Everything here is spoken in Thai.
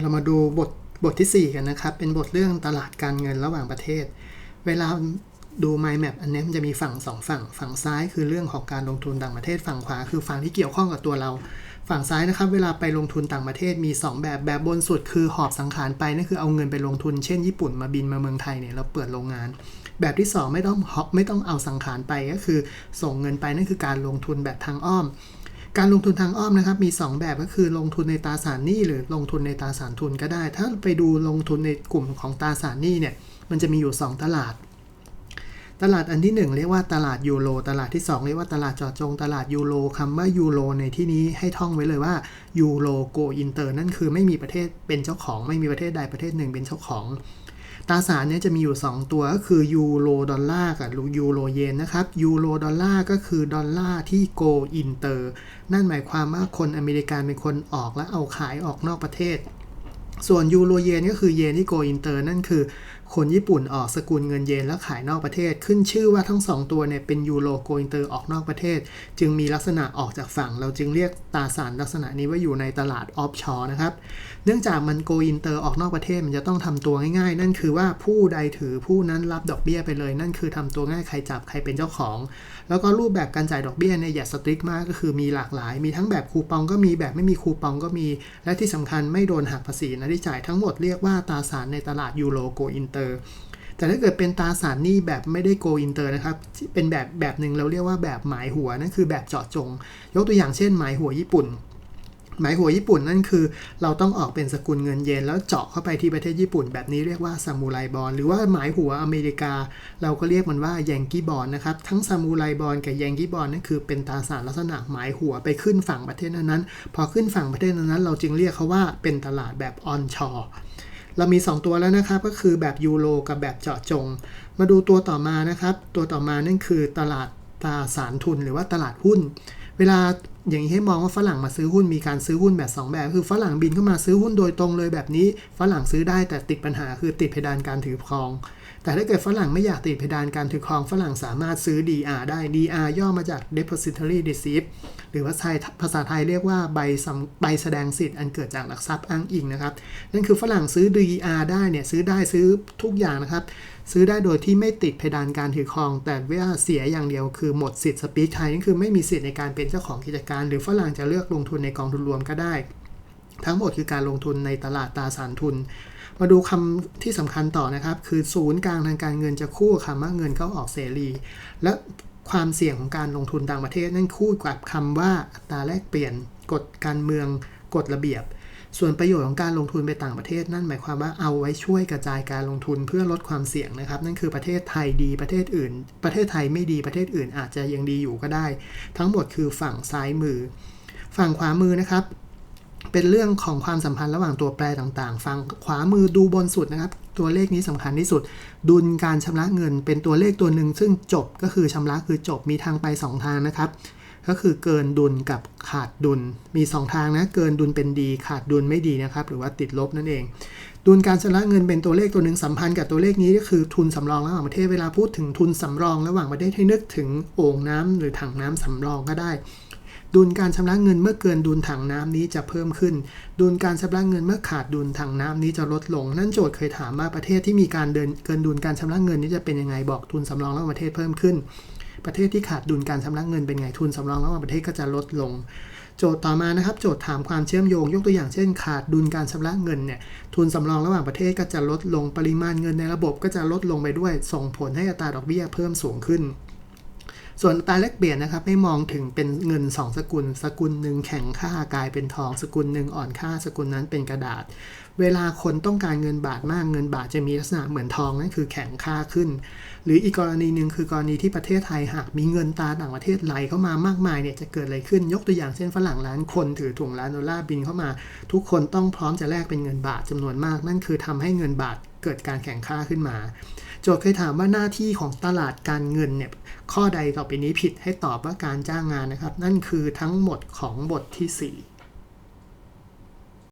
เรามาดูบทบทที่ 4 กันนะครับ เป็นบทเรื่องตลาดการเงินระหว่างประเทศ เวลาดู mind map อันนี้มันจะมีฝั่ง 2 ฝั่ง ฝั่งซ้ายคือเรื่องของการลงทุนต่างประเทศ ฝั่งขวาคือฝั่งที่เกี่ยวข้องกับตัวเรา ฝั่งซ้ายนะครับ เวลาไปลงทุนต่างประเทศมี 2 แบบ แบบบนสุดคือหอบสังขารไป นั่นคือเอาเงินไปลงทุน เช่นญี่ปุ่นมาบินมาเมืองไทยเนี่ยเราเปิดโรงงาน แบบที่ 2 ไม่ต้องหอบไม่ต้องเอาสังขารไปก็คือ ส่งเงินไปนั่นคือการลงทุนแบบทางอ้อม การลงทุนทางอ้อมนะครับมี 2 แบบก็คือลงทุนในตราสารหนี้หรือลงทุนในตราสารทุนก็ได้ ถ้าไปดูลงทุนในกลุ่มของตราสารหนี้เนี่ยมันจะมีอยู่ 2 ตลาด ตลาดอันที่ 1 เรียกว่าตลาดยูโรตลาดที่ 2 เรียกว่าตลาดจาะจง ตลาดยูโรคำว่ายูโรในที่นี้ให้ท่องไว้เลยว่ายูโรโกอินเตอร์นั่นคือไม่มีประเทศเป็นเจ้าของ ไม่มีประเทศใดประเทศหนึ่งเป็นเจ้าของ ตราสารเนี่ยจะมีอยู่ 2 ตัวก็คือยูโรดอลลาร์กับยูโรเยนนะครับยูโรดอลลาร์ก็คือดอลลาร์ที่โกอินเตอร์นั่นหมายความว่าคนอเมริกันเป็นคนออกและเอาขายออกนอกประเทศ ส่วนยูโรเยนก็คือเยนที่โกอินเตอร์นั่นคือ คนญี่ปุ่นออกสกุลเงินเยนแล้วขายนอกประเทศ ขึ้นชื่อว่าทั้ง 2 ตัวเนี่ยเป็นยูโรโกอินเตอร์ออกนอกประเทศ จึงมีลักษณะออกจากฝั่ง เราจึงเรียกตราสารลักษณะนี้ว่าอยู่ในตลาดออฟชอร์นะครับ เนื่องจากมันโกอินเตอร์ออกนอกประเทศมันจะต้องทำตัวง่ายๆ นั่นคือว่าผู้ใดถือผู้นั้นรับดอกเบี้ยไปเลย นั่นคือทำตัวง่ายใครจับใครเป็นเจ้าของ แล้วก็รูปแบบการจ่ายดอกเบี้ยเนี่ยอย่าสตริกมากก็คือมีหลากหลาย มีทั้งแบบคูปองก็มีแบบไม่มีคูปองก็มี และที่สำคัญไม่โดนหักภาษีนะที่จ่ายทั้งหมดเรียกว่าตราสารในตลาดยูโรโกอินเตอร์แต่ถ้าเกิดเป็นตราสารหนี้แบบไม่ได้โกอินเตอร์นะครับ เป็นแบบแบบหนึ่งเราเรียกว่าแบบหมายหัว นั่นคือแบบเจาะจง ยกตัวอย่างเช่นหมายหัวญี่ปุ่นหมายหัวญี่ปุ่นนั่นคือ เราต้องออกเป็นสกุลเงินเยนแล้วเจาะเข้าไปที่ประเทศญี่ปุ่น แบบนี้เรียกว่าซามูไรบอลหรือว่าหมายหัวอเมริกา เราก็เรียกมันว่าแยงกี้บอลนะครับทั้งซามูไรบอลกับแยงกี้บอลนั่นคือเป็นตราสารลักษณะหมายหัวไปขึ้นฝั่งประเทศนั้นๆพอขึ้นฝั่งประเทศนั้นๆเราจึงเรียกเขาว่าเป็นตลาดแบบออนชอร์ เรามี 2 ตัวแล้วนะครับ ก็คือแบบยูโรกับแบบเจาะจง มาดูตัวต่อมานะครับ ตัวต่อมานั่นคือตลาดตราสารทุนหรือว่าตลาดหุ้นเวลาอย่างนี้ให้มองว่าฝรั่งมาซื้อหุ้นมีการซื้อหุ้นแบบ 2 แบบ คือฝรั่งบินเข้ามาซื้อหุ้นโดยตรงเลยแบบนี้ ฝรั่งซื้อได้แต่ติดปัญหาคือติดเพดานการถือครอง แต่ถ้าเกิดฝรั่งไม่อยากติดเพดานการถือครอง ฝรั่งสามารถซื้อ DR ได้ DR ย่อมาจาก depository receipt หรือว่าไทยภาษาไทยเรียกว่าใบใบแสดงสิทธิ์อันเกิดจากหลักทรัพย์อ้างอิงนะครับนั่นคือฝรั่งซื้อ DR ได้เนี่ยซื้อได้ซื้อทุกอย่างนะครับซื้อได้โดยที่ไม่ติดเพดานการถือครอง แต่ว่าเสียอย่างเดียวคือหมดสิทธิ์สปีดไทยนั่นคือไม่มีสิทธิ์ในการเป็นเจ้าของกิจการ หรือฝรั่งจะเลือกลงทุนในกองทุนรวมก็ได้ ทั้งหมดคือการลงทุนในตลาดตราสารทุน มาดูคำที่สำคัญต่อนะครับ คือศูนย์กลางทางการเงินจะคู่คำว่าเงินเข้าออกเสรี และความเสี่ยงของการลงทุนต่างประเทศนั่นคู่กับคำว่าอัตราแลกเปลี่ยนกฎการเมืองกฎระเบียบ ส่วนประโยชน์ของการลงทุนไปต่างประเทศนั่นหมายความว่าเอาไว้ช่วยกระจายการลงทุนเพื่อลดความเสี่ยงนะครับ นั่นคือประเทศไทยดีประเทศอื่น ประเทศไทยไม่ดีประเทศอื่น อาจจะยังดีอยู่ก็ได้ ทั้งหมดคือฝั่งซ้ายมือ ฝั่งขวามือนะครับ เป็นเรื่องของความสัมพันธ์ระหว่างตัวแปรต่างๆ ฝั่งขวามือดูบนสุดนะครับ ตัวเลขนี้สำคัญที่สุด ดุลการชำระเงิน เป็นตัวเลขตัวหนึ่งซึ่งจบก็คือชำระคือจบมีทางไป 2 ทางนะครับ ก็คือเกินดุลกับขาดดุล มี 2 ทางนะ เกินดุลเป็นดี ขาดดุลไม่ดีนะครับ หรือว่าติดลบนั่นเอง ดุลการชำระเงินเป็นตัวเลขตัวหนึ่งสัมพันธ์กับตัวเลขนี้ก็คือทุนสำรองระหว่างประเทศ เวลาพูดถึงทุนสำรองระหว่างประเทศให้นึกถึงโอ่งน้ำหรือถังน้ำสำรองก็ได้ ดุลการชำระเงินเมื่อเกินดุลถังน้ำนี้จะเพิ่มขึ้น ดุลการชำระเงินเมื่อขาดดุลถังน้ำนี้จะลดลง นั่นโจทย์เคยถามว่าประเทศที่มีการเดินเกินดุลการชำระเงินนี้จะเป็นยังไงบอกทุนสำรองระหว่างประเทศเพิ่มขึ้น ประเทศที่ขาดดุลการชำระเงินเป็นไงทุนสำรองระหว่างประเทศก็จะลดลง โจทย์ต่อมานะครับ โจทย์ถามความเชื่อมโยง ยกตัวอย่างเช่น ขาดดุลการชำระเงินเนี่ยทุนสำรองระหว่างประเทศก็จะลดลงปริมาณเงินในระบบก็จะลดลงไปด้วย ส่งผลให้อัตราดอกเบี้ยเพิ่มสูงขึ้น ส่วนตาแลกเปลี่ยนนะครับให้มองถึงเป็นเงิน 2 สกุล สกุลหนึ่งแข็งค่ากลายเป็นทอง สกุลหนึ่งอ่อนค่า สกุลนั้นเป็นกระดาษ เวลาคนต้องการเงินบาทมากเงินบาทจะมีลักษณะเหมือนทองนั่นคือแข็งค่าขึ้น หรืออีกกรณีหนึ่งคือกรณีที่ประเทศไทยหากมีเงินตาต่างประเทศไหลเข้ามามากมายเนี่ยจะเกิดอะไรขึ้นยกตัวอย่างเช่นฝรั่งล้านคนถือถุงล้านดอลลาร์บินเข้ามา ทุกคนต้องพร้อมจะแลกเป็นเงินบาทจำนวนมาก นั่นคือทำให้เงินบาทเกิดการแข่งค่าขึ้นมา โจทย์เคยถามว่าหน้าที่ของตลาดการเงินเนี่ยข้อใดต่อไปนี้ผิดให้ตอบว่าการจ้างงานนะครับ นั่นคือทั้งหมดของบทที่ 4